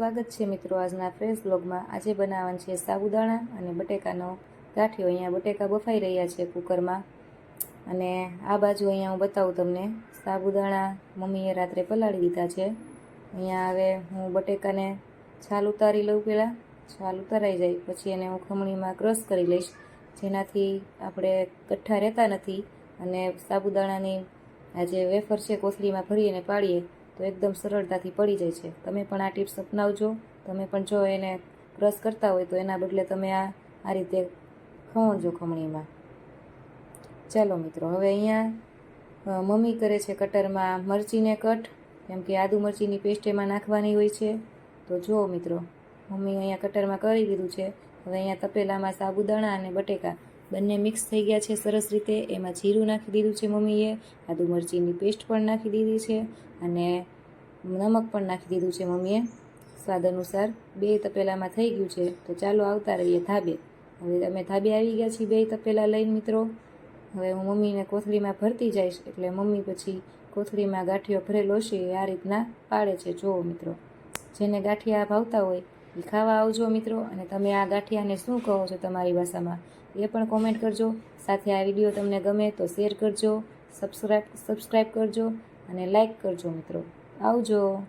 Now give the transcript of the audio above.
સ્વાગત છે મિત્રો આજના ફ્રેશ બ્લોગમાં આજે બનાવવાનું છે સાબુદાણા અને બટેકાનો. ગાંઠિયો અહીંયા બટેકા બફાઈ રહ્યા છે કુકરમાં. અને આ બાજુ અહીંયા હું બતાવું તમને. સાબુદાણા મમ્મીએ રાત્રે પલાળી દીધા છે. અહીંયા હવે હું બટેકાને છાલ ઉતારી લઉં પહેલાં. છાલ ઉતારાઈ જાય, પછી એને હું ખમણીમાં ક્રશ કરી લઈશ. જેનાથી આપણે કઠ્ઠા રહેતા નથી. અને સાબુદાણાની આ જે વેફર છે કોથળીમાં ભરીને પાડીએ તો એકદમ સરળતાથી પડી જાય છે. તમે પણ આ ટિપ્સ અપનાવજો. તમે પણ જો એને ક્રશ કરતા હોય તો એના બદલે તમે આ આ રીતે ખવણજો ખમણીમાં. ચાલો મિત્રો, હવે અહીંયા મમ્મી કરે છે કટરમાં મરચીને કટ. કેમ કે આદુ મરચીની પેસ્ટ એમાં નાખવાની હોય છે. તો જુઓ મિત્રો, મમ્મી અહીંયા કટરમાં કરી દીધું છે. હવે અહીંયા તપેલામાં સાબુદાણા અને બટેકા બંને મિક્સ થઈ ગયા છે સરસ રીતે. એમાં જીરું નાખી દીધું છે મમ્મીએ. આદુ મરચીની પેસ્ટ પણ નાખી દીધી છે અને નમક પણ નાખી દીધું છે મમ્મીએ. સ્વાદ અનુસાર બે તપેલામાં થઈ ગયું છે. તો ચાલો આવતા રહીએ ધાબે. હવે અમે ધાબે આવી ગયા છીએ બે તપેલા લઈને મિત્રો. હવે હું મમ્મીને કોથળીમાં ભરતી જઈશ એટલે મમ્મી પછી કોથળીમાં ગાંઠિયો ભરેલો છે. આ રીતના પાડે છે. જુઓ મિત્રો, જેને ગાંઠિયા ભાવતા હોય એ ખાવા આવજો મિત્રો, અને તમે આ ગાંઠિયાને શું કહો છો તમારી ભાષામાં, એ પણ કોમેન્ટ કરજો. સાથે આ વીડિયો તમને ગમે તો શેર કરજો સબસ્ક્રાઈબ સબસ્ક્રાઈબ કરજો, અને લાઈક કરજો મિત્રો. આવજો.